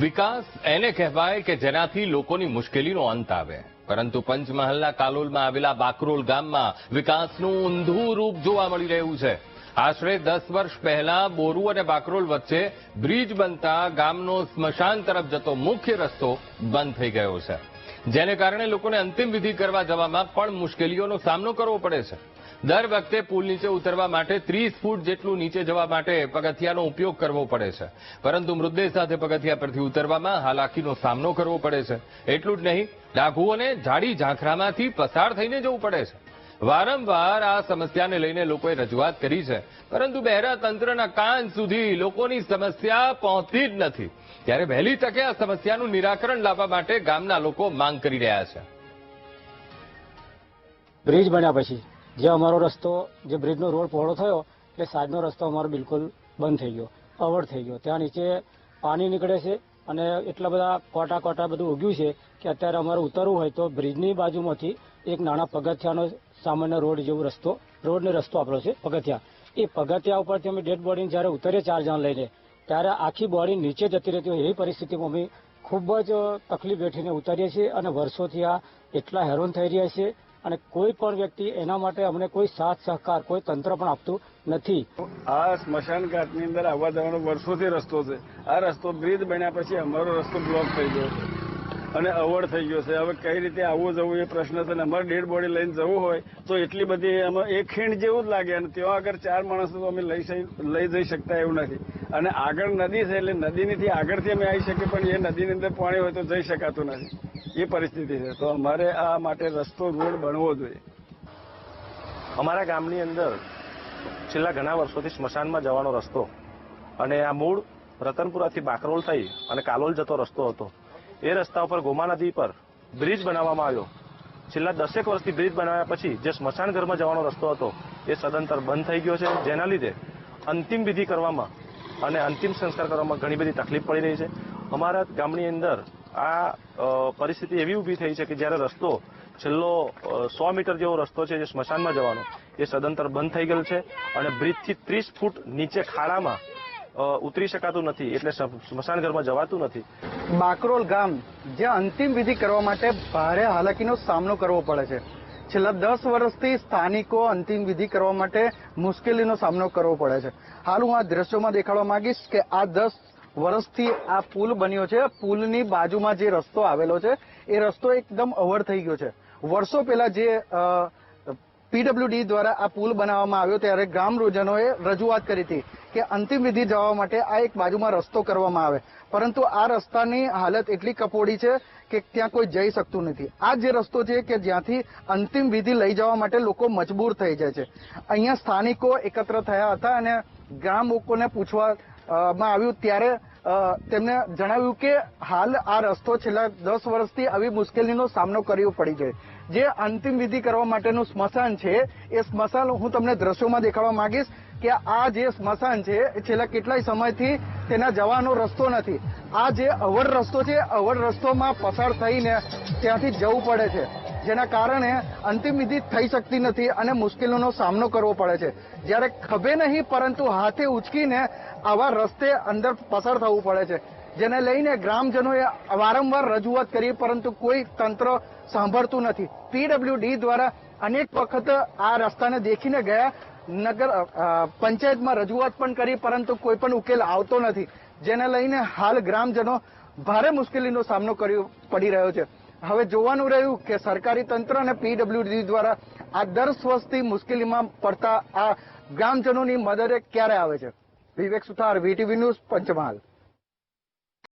વિકાસ એને કહેવાય કે જેનાથી લોકોની મુશ્કેલીનો અંત આવે. પરંતુ પંચમહાલના કાલોલમાં આવેલા બાકરોલ ગામમાં વિકાસનું ઊંધું રૂપ જોવા મળી રહ્યું છે. આશરે દસ વર્ષ પહેલા બોરુ અને બાકરોલ વચ્ચે બ્રિજ બનતા ગામનો સ્મશાન તરફ જતો મુખ્ય રસ્તો બંધ થઈ ગયો છે. જેને કારણે લોકોને અંતિમ વિધિ કરવા જવામાં પણ મુશ્કેલીઓનો સામનો કરવો પડે છે. દર વખતે પુલ નીચે ઉતરવા માટે ત્રીસ ફૂટ જેટલું નીચે જવા માટે પગથિયાનો ઉપયોગ કરવો પડે છે. પરંતુ મૃતદેહ સાથે પગથિયા પરથી ઉતરવામાં હાલાકીનો સામનો કરવો પડે છે. એટલું જ નહીં, ડાઘુઓને જાડી ઝાંખરામાંથી પસાર થઈને જવું પડે છે. વારંવાર આ સમસ્યાને લઈને લોકોએ રજૂઆત કરી છે. પરંતુ બહેરા તંત્રના કાન સુધી લોકોની સમસ્યા પહોંચતી જ નથી. ત્યારે વહેલી તકે આ સમસ્યાનું નિરાકરણ લાવવા માટે ગામના લોકો માંગ કરી રહ્યા છે. બ્રિજ બન્યા પછી જે અમારો રસ્તો, જે બ્રિજનો રોડ પહોળો થયો, એટલે સાઈડનો રસ્તો અમારો બિલકુલ બંધ થઈ ગયો, અવર થઈ ગયો. ત્યાં નીચે પાણી નીકળે છે અને એટલા બધા કોટા કોટા બધું ઉગ્યું છે કે અત્યારે અમારે ઉતરવું હોય તો બ્રિજની બાજુમાંથી એક નાના પગથિયાનો સામાન્ય રોડ જેવો રસ્તો, રોડનો રસ્તો આપણો છે, પગથિયા. એ પગથિયા ઉપરથી અમે ડેડ બોડીને જ્યારે ઉતરીએ ચાર જણ લઈને, ત્યારે આખી બોડી નીચે જતી રહેતી હોય એવી પરિસ્થિતિમાં અમે ખૂબ જ તકલીફ વેઠીને ઉતારીએ છીએ અને વર્ષોથી આ એટલા હેરાન થઈ રહ્યા છે અને કોઈ પણ વ્યક્તિ એના માટે અમને કોઈ સાથ, સહકાર, કોઈ તંત્ર પણ આપતું નથી. આ સ્મશાન ઘાટની અંદર આવવા જવાનો વર્ષોથી રસ્તો છે. આ રસ્તો બ્રિજ બન્યા પછી અમારો રસ્તો બ્લોક થઈ ગયો છે અને અવડ થઈ ગયો છે. હવે કઈ રીતે આવવું જવું એ પ્રશ્ન છે અમારે ડેડ બોડી લઈને જવું હોય તો એટલી બધી એમાં એક ખીણ જેવું જ લાગે અને ત્યાં આગળ ચાર માણસો તો અમે લઈ લઈ જઈ શકતા એવું નથી. અને આગળ નદી છે એટલે નદીની આગળથી અમે આવી શકીએ, પણ એ નદીની અંદર પાણી હોય તો જઈ શકાતું નથી. એ પરિસ્થિતિ છે. તો અમારે આ માટે રસ્તો, રોડ બનવો જોઈએ. અમારા ગામની અંદર છેલ્લા ઘણા વર્ષોથી સ્મશાનમાં જવાનો રસ્તો અને આ મૂળ રતનપુરાથી બાકરોલ થઈ અને કાલોલ જતો રસ્તો હતો. એ રસ્તા ઉપર ગોમા નદી પર બ્રિજ બનાવવામાં આવ્યો. છેલ્લા દસેક વર્ષથી બ્રિજ બનાવ્યા પછી જે સ્મશાન ઘરમાં જવાનો રસ્તો હતો, એ સદંતર બંધ થઈ ગયો છે. જેના લીધે અંતિમ વિધિ કરવામાં અને અંતિમ સંસ્કાર કરવામાં ઘણી બધી તકલીફ પડી રહી છે. અમારા ગામની અંદર આ પરિસ્થિતિ એવી ઊભી થઈ છે કે જ્યારે રસ્તો છેલ્લો સો મીટર જેવો રસ્તો છે જે સ્મશાનમાં જવાનો, એ સદંતર બંધ થઈ ગયેલ છે અને બ્રિજથી ત્રીસ ફૂટ નીચે ખાડામાં ઉતરી શકાતું નથી, એટલે સ્મશાન ઘરમાં જવાતું નથી. બાકરોલ ગામ, જ્યાં અંતિમ વિધિ કરવા માટે ભારે હાલાકીનો સામનો કરવો પડે છે. છેલ્લા દસ વર્ષથી સ્થાનિકો અંતિમ વિધિ કરવા માટે મુશ્કેલીનો સામનો કરવો પડે છે. હાલ હું આ દ્રશ્યોમાં દેખાડવા માંગીશ કે આ દસ વર્ષથી આ પુલ બન્યો છે. પુલની બાજુમાં જે રસ્તો આવેલો છે, એ રસ્તો એકદમ અવર થઈ ગયો છે. વર્ષો પહેલા જે પીડબ્લ્યુડી દ્વારા આ પુલ બનાવવામાં આવ્યો ત્યારે ગ્રામજનોએ રજૂઆત કરી હતી કે અંતિમ વિધિ જવા માટે આ એક બાજુમાં રસ્તો કરવામાં આવે. પરંતુ આ રસ્તાની હાલત એટલી કપોડી છે કે ત્યાં કોઈ જઈ શકતું નથી. આ જે રસ્તો છે કે જ્યાંથી અંતિમ વિધિ લઈ જવા માટે લોકો મજબૂર થઈ જાય છે. અહીંયા સ્થાનિકો એકત્ર થયા હતા અને ગ્રામ લોકોને પૂછવા માં આવ્યું ત્યારે તેમને જણાવ્યું કે હાલ આ રસ્તો છેલ્લા દસ વર્ષથી આવી મુશ્કેલીનો સામનો કરવો પડી છે. જે અંતિમ વિધિ કરવા માટેનું સ્મશાન છે, એ સ્મશાન હું તમને દ્રશ્યોમાં દેખાડવા માંગીશ કે આ જે સ્મશાન છે છેલ્લા કેટલાય સમયથી તેના જવાનો રસ્તો નથી. આ જે અવર રસ્તો છે અવર રસ્તોમાં પસાર થઈને ત્યાંથી જવું પડે છે. જેના કારણે અંતિમ વિધિ થઈ શકતી નથી અને મુશ્કેલીનો સામનો કરવો પડે છે. જ્યારે ખભે નહીં, પરંતુ હાથે ઉચકીને આવા રસ્તે અંદર પસાર થવું પડે છે. જેને લઈને ગ્રામજનોએ વારંવાર રજૂઆત કરી, પરંતુ કોઈ તંત્ર સાંભળતું નથી. પીડબ્લ્યુડી દ્વારા અનેક વખત આ રસ્તાને દેખીને ગયા. નગર પંચાયતમાં રજૂઆત પણ કરી, પરંતુ કોઈ પણ ઉકેલ આવતો નથી. જેને લઈને હાલ ગ્રામજનો ભારે મુશ્કેલીનો સામનો કર્યો પડી રહ્યો છે. હવે જોવાનું રહ્યું કે સરકારી તંત્ર અને પીડબ્લ્યુડી દ્વારા આ દર વર્ષથી મુશ્કેલીમાં પડતા આ ગ્રામજનોની મદદે ક્યારે આવે છે? Vivek Suthar VTV news Panchmahal.